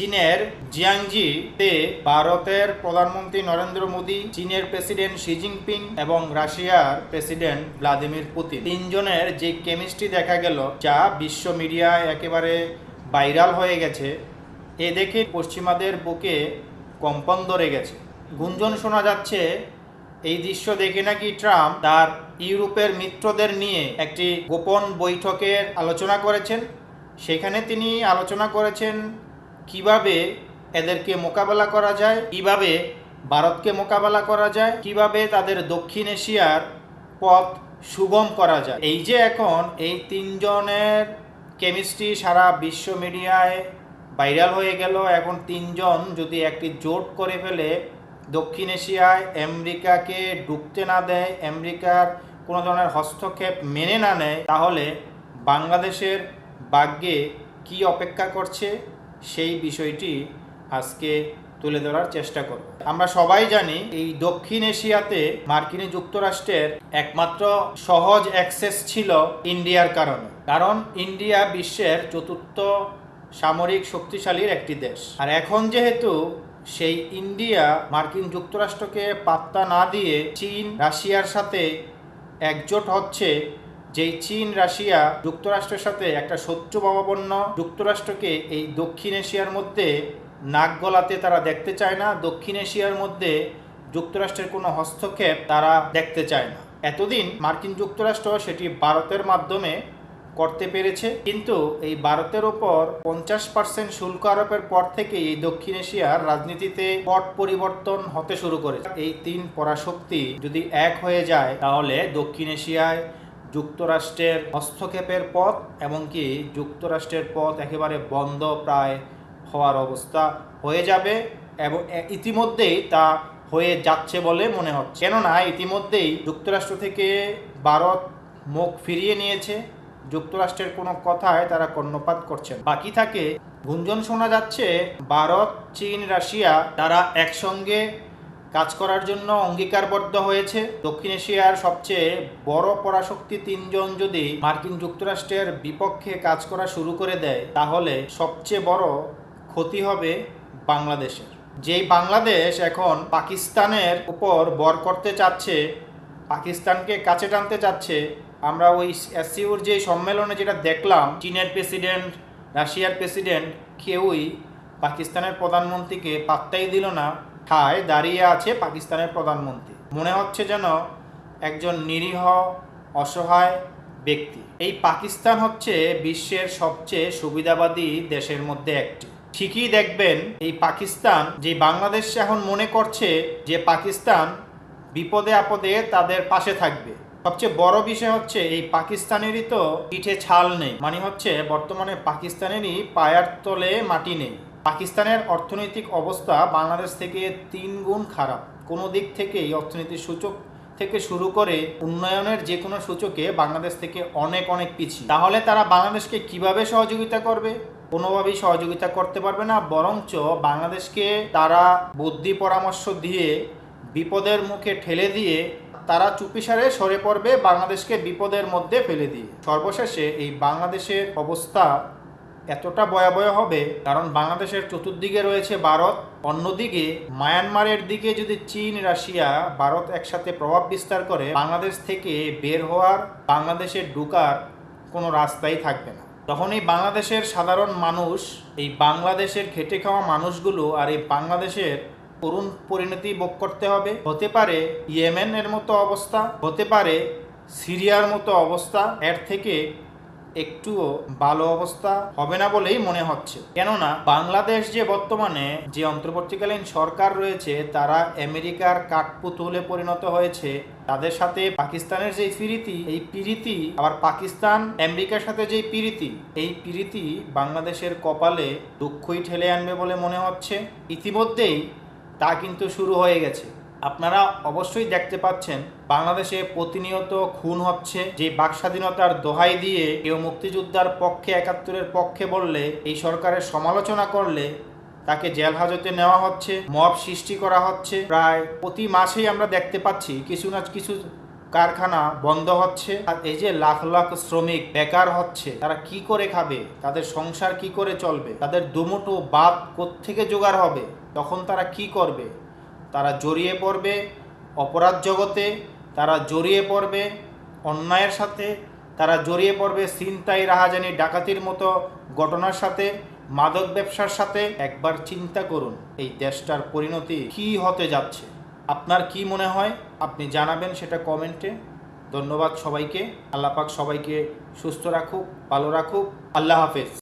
চীনের জিয়াংজিতে ভারতের প্রধানমন্ত্রী নরেন্দ্র মোদী, চীনের প্রেসিডেন্ট শি জিনপিং এবং রাশিয়ার প্রেসিডেন্ট ভ্লাদিমির পুতিন। তিনজনের যে কেমিস্ট্রি দেখা গেল, যা বিশ্ব মিডিয়ায় একেবারে ভাইরাল হয়ে গেছে, এ দেখে পশ্চিমাদের বুকে কম্পন ধরে গেছে। গুঞ্জন শোনা যাচ্ছে, এই দৃশ্য দেখে নাকি ট্রাম্প তার ইউরোপের মিত্রদের নিয়ে একটি গোপন বৈঠকের আলোচনা করেছেন। সেখানে তিনি আলোচনা করেছেন কীভাবে এদেরকে মোকাবেলা করা যায়, কীভাবে ভারতকে মোকাবেলা করা যায়, কীভাবে তাদের দক্ষিণ এশিয়ার পথ সুগম করা যায়। এই যে এখন এই তিনজনের কেমিস্ট্রি সারা বিশ্ব মিডিয়ায় ভাইরাল হয়ে গেল, এখন তিনজন যদি একটি জোট করে ফেলে, দক্ষিণ এশিয়ায় আমেরিকাকে ঢুকতে না দেয়, আমেরিকার কোনো ধরনের হস্তক্ষেপ মেনে না নেয়, তাহলে বাংলাদেশের ভাগ্যে কি অপেক্ষা করছে? সেই বিষয়টি আজকে তুলে ধরার চেষ্টা করব। আমরা সবাই জানি এই দক্ষিণ এশিয়াতে মার্কিন যুক্তরাষ্ট্রের একমাত্র সহজ অ্যাক্সেস ছিল ইন্ডিয়ার কারণে। কারণ ইন্ডিয়া বিশ্বের চতুর্থ সামরিক শক্তিশালীর একটি দেশ। আর এখন যেহেতু সেই ইন্ডিয়া মার্কিন যুক্তরাষ্ট্রকে পাত্তা না দিয়ে চীন, রাশিয়ার সাথে একজোট হচ্ছে যেই চীন, রাশিয়া যুক্তরাষ্ট্রের সাথে একটা শত্রুভাবাপন্ন যুক্তরাষ্ট্রকে এই দক্ষিণ এশিয়ার মধ্যে নাক গলাতে তারা দেখতে চায় না, দক্ষিণ এশিয়ার মধ্যে যুক্তরাষ্ট্রের কোনো হস্তক্ষেপ তারা দেখতে চায় না। এতদিন মার্কিন যুক্তরাষ্ট্র সেটি ভারতের মাধ্যমে করতে পেরেছে, কিন্তু এই ভারতের ওপর পঞ্চাশ পার্সেন্ট শুল্ক আরোপের পর থেকে এই দক্ষিণ এশিয়ার রাজনীতিতে পট পরিবর্তন হতে শুরু করেছে। এই তিন পরাশক্তি যদি এক হয়ে যায়, তাহলে দক্ষিণ এশিয়ায় যুক্তরাষ্ট্রের হস্তক্ষেপের পথ এমনকি যুক্তরাষ্ট্রের পথ একেবারে বন্ধ প্রায় হওয়ার অবস্থা হয়ে যাবে এবং ইতিমধ্যেই তা হয়ে যাচ্ছে বলে মনে হচ্ছে। কেননা ইতিমধ্যেই যুক্তরাষ্ট্র থেকে ভারত মুখ ফিরিয়ে নিয়েছে। যুক্তরাষ্ট্রের কোনো কথায় তারা কর্ণপাত করছেন বাকি থাকে, গুঞ্জন শোনা যাচ্ছে, ভারত, চীন, রাশিয়া তারা একসঙ্গে কাজ করার জন্য অঙ্গীকারবদ্ধ হয়েছে। দক্ষিণ এশিয়ার সবচেয়ে বড় পরাশক্তি তিনজন যদি মার্কিন যুক্তরাষ্ট্রের বিপক্ষে কাজ করা শুরু করে দেয়, তাহলে সবচেয়ে বড় ক্ষতি হবে বাংলাদেশের। যেই বাংলাদেশ এখন পাকিস্তানের উপর বর করতে চাচ্ছে, পাকিস্তানকে কাছে টানতে চাচ্ছে, আমরা ওই এসসিউর যে সম্মেলনে যেটা দেখলাম, চীনের প্রেসিডেন্ট, রাশিয়ার প্রেসিডেন্ট, কেউই পাকিস্তানের প্রধানমন্ত্রীকে পাত্তাই দিল না। ঠায় দাঁড়িয়ে আছে পাকিস্তানের প্রধানমন্ত্রী। মনে হচ্ছে যেন একজন নিরীহ, অসহায় ব্যক্তি। এই পাকিস্তান হচ্ছে বিশ্বের সবচেয়ে সুবিধাবাদী দেশের মধ্যে একটি। ঠিকই দেখবেন, এই পাকিস্তান যে বাংলাদেশ এখন মনে করছে যে পাকিস্তান বিপদে আপদে তাদের পাশে থাকবে। সবচেয়ে বড় বিষয় হচ্ছে এই পাকিস্তানেরই তো পিঠে ছাল নেই। মানে হচ্ছে বর্তমানে পাকিস্তানেরই পায়ার তলে মাটি নেই। পাকিস্তানের অর্থনৈতিক অবস্থা বাংলাদেশ থেকে তিন গুণ খারাপ। কোনো দিক থেকেই অর্থনীতির সূচক থেকে শুরু করে উন্নয়নের যে কোনো সূচকে বাংলাদেশ থেকে অনেক অনেক পিছিয়ে। তাহলে তারা বাংলাদেশকে কীভাবে সহযোগিতা করবে? কোনোভাবেই সহযোগিতা করতে পারবে না, বরঞ্চ বাংলাদেশকে তারা বুদ্ধি পরামর্শ দিয়ে, বিপদের মুখে ঠেলে দিয়ে, তারা চুপিসারে সরে পড়বে বাংলাদেশকে বিপদের মধ্যে ফেলে দিয়ে। সর্বশেষে এই বাংলাদেশের অবস্থা এতটা ভয়াবহ হবে, কারণ বাংলাদেশের চতুর্দিকে রয়েছে ভারত, অন্যদিকে মায়ানমারের দিকে যদি চীন, রাশিয়া, ভারত একসাথে প্রভাব বিস্তার করে, বাংলাদেশ থেকে বের হওয়ার, বাংলাদেশে ঢুকার কোনো রাস্তাই থাকবে না। তখন এই বাংলাদেশের সাধারণ মানুষ, এই বাংলাদেশের খেটে খাওয়া মানুষগুলো আর এই বাংলাদেশের করুণ পরিণতি ভোগ করতে হবে। হতে পারে ইয়েমেনের মতো অবস্থা, হতে পারে সিরিয়ার মতো অবস্থা, এর থেকে একটুও ভালো অবস্থা হবে না বলেই মনে হচ্ছে। কেননা, বাংলাদেশ যে বর্তমানে যে অন্তর্বর্তীকালীন সরকার রয়েছে, তারা আমেরিকার কাঠপুতুলে পরিণত হয়েছে। তাদের সাথে পাকিস্তানের যে পিরিতি, এই পিরিতি, আবার পাকিস্তান আমেরিকার সাথে যে পিরিতি, এই পিরিতি বাংলাদেশের কপালে দুঃখই ঠেলে আনবে বলে মনে হচ্ছে। ইতিমধ্যেই তা কিন্তু শুরু হয়ে গেছে। আপনারা অবশ্যই দেখতে পাচ্ছেন, বাংলাদেশে প্রতিনিয়ত খুন হচ্ছে। যে বাক স্বাধীনতার দোহাই দিয়ে কেউ মুক্তিযোদ্ধার পক্ষে, একাত্তরের পক্ষে বললে, এই সরকারের সমালোচনা করলে তাকে জেল হাজতে নেওয়া হচ্ছে, মব সৃষ্টি করা হচ্ছে। প্রায় প্রতি মাসেই আমরা দেখতে পাচ্ছি কিছু না কিছু কারখানা বন্ধ হচ্ছে। আর এই যে লাখ লাখ শ্রমিক বেকার হচ্ছে, তারা কি করে খাবে? তাদের সংসার কি করে চলবে? তাদের দুমুটো বাদ থেকে জোগাড় হবে? তখন তারা কি করবে? তারা জড়িয়ে পড়বে অপরাধ জগতে, তারা জড়িয়ে পড়বে অন্যায়ের সাথে, তারা জড়িয়ে পড়বে ছিনতাই, রাহাজানি, ডাকাতির মতো ঘটনার সাথে, মাদক ব্যবসার সাথে। একবার চিন্তা করুন, এই দেশটার পরিণতি কি হতে যাচ্ছে? আপনার কি মনে হয়? আপনি জানাবেন সেটা কমেন্টে। ধন্যবাদ সবাইকে। আল্লাহ পাক সবাইকে সুস্থ রাখুক, ভালো রাখুক। আল্লাহ হাফেজ।